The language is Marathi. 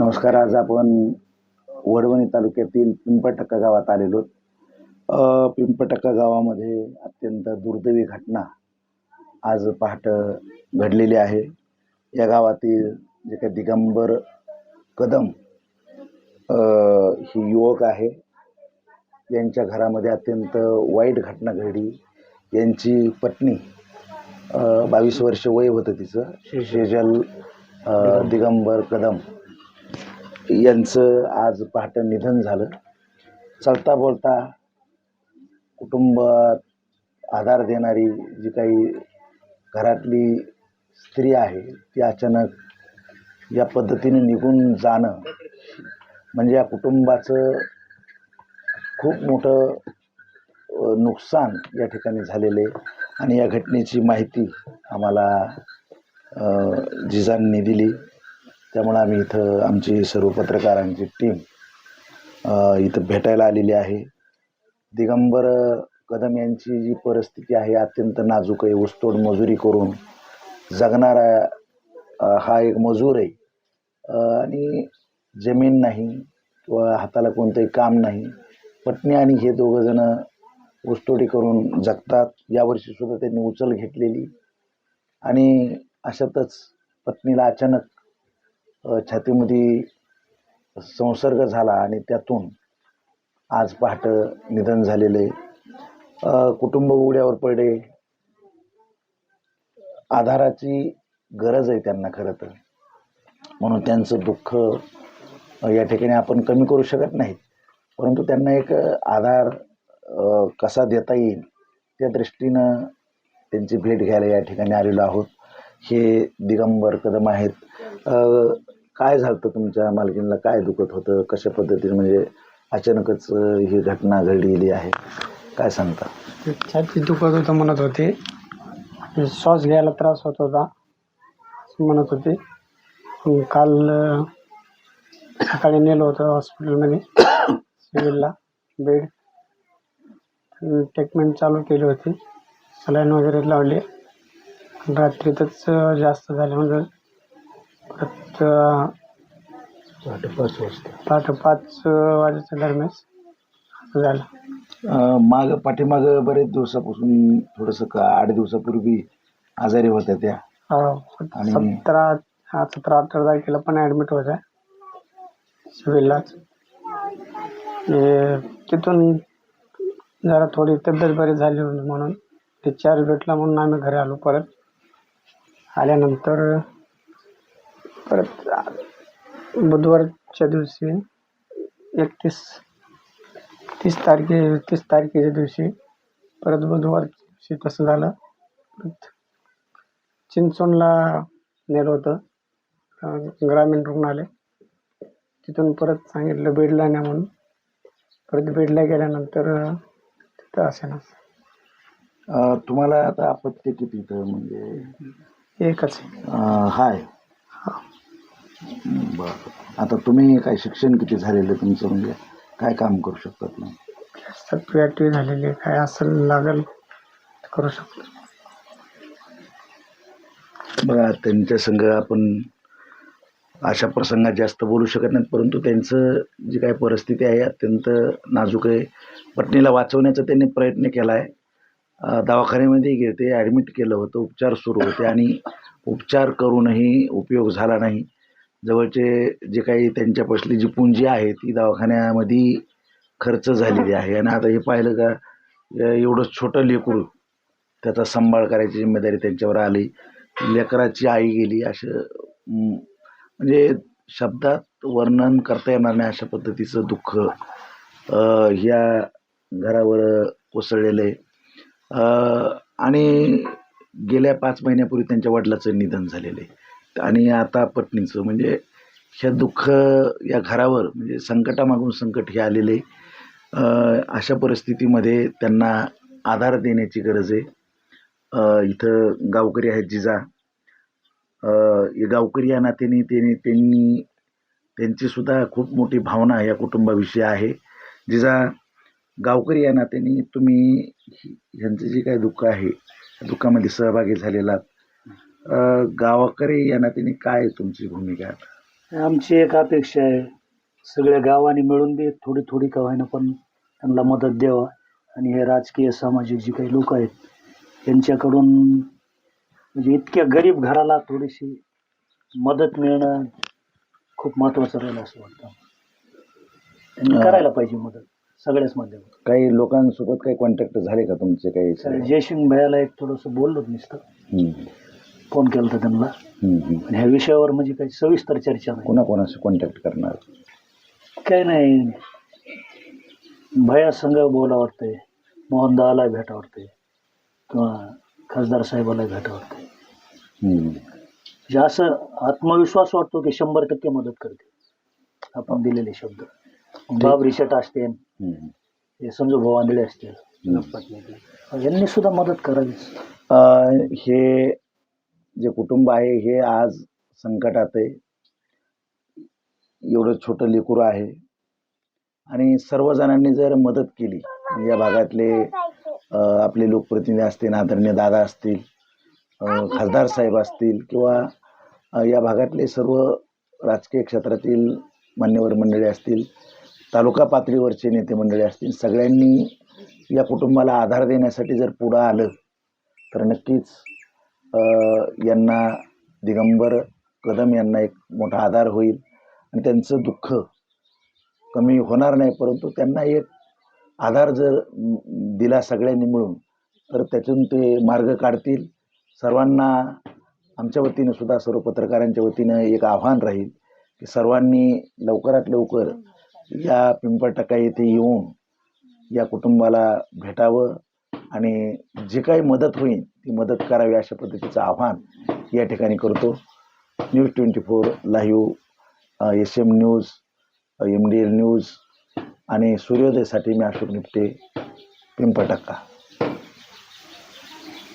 नमस्कार आज आपण वडवणी तालुक्यातील पिंपळटक्का गावात आलेलो पिंपळटक्का गावामध्ये अत्यंत दुर्दैवी घटना आज पहाट घडलेली आहे. या गावातील जे काही दिगंबर कदम ही युवक आहे. यांच्या घरामध्ये अत्यंत वाईट घटना घडली. यांची पत्नी बावीस वर्ष वय होतं तिचं. शेजल दिगंबर कदम. यांचं आज पहाटे निधन झालं. चालता बोलता कुटुंबात आधार देणारी जी काही घरातली स्त्री आहे ती अचानक या पद्धतीने निघून जाणं म्हणजे या कुटुंबाचं खूप मोठं नुकसान या ठिकाणी झालेलं आहे आणि या घटनेची माहिती आम्हाला जिजांनी दिली. त्यामुळं आम्ही इथं आमची सर्व पत्रकारांची टीम इथं भेटायला आलेली आहे. दिगंबर कदम यांची जी परिस्थिती आहे अत्यंत नाजूक आहे. ऊसतोड मजुरी करून जगणारा हा एक मजूर आहे. आणि जमीन नाही किंवा हाताला कोणतंही काम नाही. पत्नी आणि हे दोघंजणं ऊसतोडी करून जगतात. यावर्षीसुद्धा त्यांनी उचल घेतलेली. आणि अशातच पत्नीला अचानक छातीमध्ये संसर्ग झाला आणि त्यातून आज पहाटं निधन झालेलं आहे कुटुंब उघड्यावर पडले. आधाराची गरज आहे त्यांना खरं तर. म्हणून त्यांचं दुःख या ठिकाणी आपण कमी करू शकत नाही. परंतु त्यांना एक आधार कसा देता येईल त्या दृष्टीनं त्यांची भेट घ्यायला या ठिकाणी आलेलो आहोत. हे दिगंबर कदम आहेत. काय झालं होतं तुमच्या मालकीणला काय दुखत होतं? कशा पद्धतीने म्हणजे अचानकच ही घटना घडलेली आहे? काय सांगता? छाती दुखत होतं म्हणत होते. श्वास घ्यायला त्रास होत होता म्हणत होते. काल सकाळी नेलं होतं हॉस्पिटलमध्ये सिव्हिलला बेड. ट्रीटमेंट चालू केली होती. सलाईन वगैरे लावली. रात्रीतच जास्त झाल्यामुळे परत अं, पहाटे पाच वाजता. पहाटे पाच वाजेच्या दरम्यान असं झालं. अ, माग पाठीमागं बरेच दिवसापासून थोडंसं का आठ दिवसापूर्वी आजारी होत्या त्या. हो, आणि- सतरा हा सतरा अठरा तारखेला पण ॲडमिट होत्या. सिव्हिललाच. हे तिथून जरा थोडी तब्येत बरी झाली होती म्हणून डिस्चार्ज भेटला म्हणून आम्ही घरी आलो परत. आल्यानंतर परत बुधवारच्या दिवशी एकतीस तीस तारखे तीस तारखेच्या दिवशी परत बुधवार दिवशी तसं झालं. परत चिंचवणला नेलं होतं. ग्रामीण रुग्णालय. तिथून परत सांगितलं बेडला न्या म्हणून. परत बेडला गेल्यानंतर तिथं असेनाच तुम्हाला आता आपत्ती किती म्हणजे एकच आहे. अ, हाय. बरं. आता तुम्ही काय शिक्षण किती झालेलं तुमचं? म्हणजे काय काम करू शकता तुम्ही सातवी आठवी झालेली आहे. काय असं लागेल करू शकतो. बघा त्यांच्या संग आपण अशा प्रसंगात जास्त बोलू शकत नाहीत परंतु त्यांचं जी काय परिस्थिती आहे अत्यंत नाजूक आहे. पत्नीला वाचवण्याचा त्यांनी प्रयत्न केला आहे दवाखान्यामध्ये गेले ॲडमिट केलं होतं उपचार सुरू होते आणि उपचार करूनही उपयोग झाला नाही. जवळचे जे काही त्यांच्यापासली जी पुंजी आहे ती दवाखान्यामध्ये खर्च झालेली आहे. आणि आता हे पाहिलं का एवढं छोटं लेकरू त्याचा सांभाळ करायची जिम्मेदारी त्यांच्यावर आली. लेकराची आई गेली असं म्हणजे शब्दात वर्णन करता येणार नाही अशा पद्धतीचं दुःख ह्या घरावर कोसळलेलं आहे. आणि गेल्या पाच महिन्यापूर्वी त्यांच्या वडिलाचं निधन झालेलं आहे. आणि आता पत्नीचं म्हणजे ह्या दुःख या घरावर म्हणजे संकटामागून संकट हे आलेले अशा परिस्थितीमध्ये त्यांना आधार देण्याची गरज आहे. इथं गावकरी आहेत जिजा. गावकरी या नात्याने त्यांनी त्यांनी त्यांचीसुद्धा खूप मोठी भावना या कुटुंबाविषयी आहे. जिजा गावकरी या नात्याने तुम्ही ह्यांचं जे काही दुःख आहे दुःखामध्ये सहभागी झालेला गावकरी या नात्याने काय तुमची भूमिका? आमची एक अपेक्षा आहे सगळ्या गावाने मिळून बी थोडी थोडी का होईना पण त्यांना मदत द्यावा. आणि हे राजकीय सामाजिक जे काही लोक आहेत यांच्याकडून म्हणजे इतक्या गरीब घराला थोडीशी मदत मिळणं खूप महत्त्वाचं राहील असं वाटतं. त्यांनी. करायला पाहिजे मदत. सगळ्याच माध्यमात काही लोकांसोबत काही कॉन्टॅक्ट झाले का तुमचे काही जयसिंग भैयाला एक थोडंसं बोललो नुसतं. हम्म. फोन केला होता त्यांना. हम्म, हम्म. पण ह्या विषयावर म्हणजे काही सविस्तर चर्चा नाही. कोणाकोणाशी कॉन्टॅक्ट करणार? काय नाही. भया संघ बोला वाटतंय. मोहनदाला भेटा वाटतंय. किंवा खासदार साहेबाला भेटा हम्म. म्हणजे असं आत्मविश्वास वाटतो की शंभर टक्के मदत करते आपण दिलेले शब्द. बाब रिशट असते. हे समजू भाऊ आंधळे असतील. यांनी सुद्धा मदत करावीच. अं, हे जे कुटुंब आहे हे आज संकटात आहे. एवढं छोटं लेकरू आहे. आणि सर्वजणांनी जर मदत केली या भागातले आपले लोकप्रतिनिधी असतील आदरणीय दादा असतील खासदार साहेब असतील किंवा या भागातले सर्व राजकीय क्षेत्रातील मान्यवर मंडळी असतील तालुका पातळीवरचे नेते मंडळी असतील सगळ्यांनी या कुटुंबाला आधार देण्यासाठी जर पुढं आलं तर नक्कीच यांना दिगंबर कदम यांना एक मोठा आधार होईल आणि त्यांचं दुःख कमी होणार नाही परंतु त्यांना एक आधार जर दिला सगळ्यांनी मिळून तर त्यातून ते मार्ग काढतील. सर्वांना आमच्या वतीनं सुद्धा सर्व पत्रकारांच्या वतीनं एक आव्हान राहील की सर्वांनी लवकरात लवकर या पिंपळटक्का येथे येऊन या कुटुंबाला भेटावं आणि जी काही मदत होईल ती मदत करावी अशा पद्धतीचं आव्हान या ठिकाणी करतो. News twenty four live S M news M D L news आणि सूर्योदयसाठी मी अशोक निपटे पिंपळटक्का.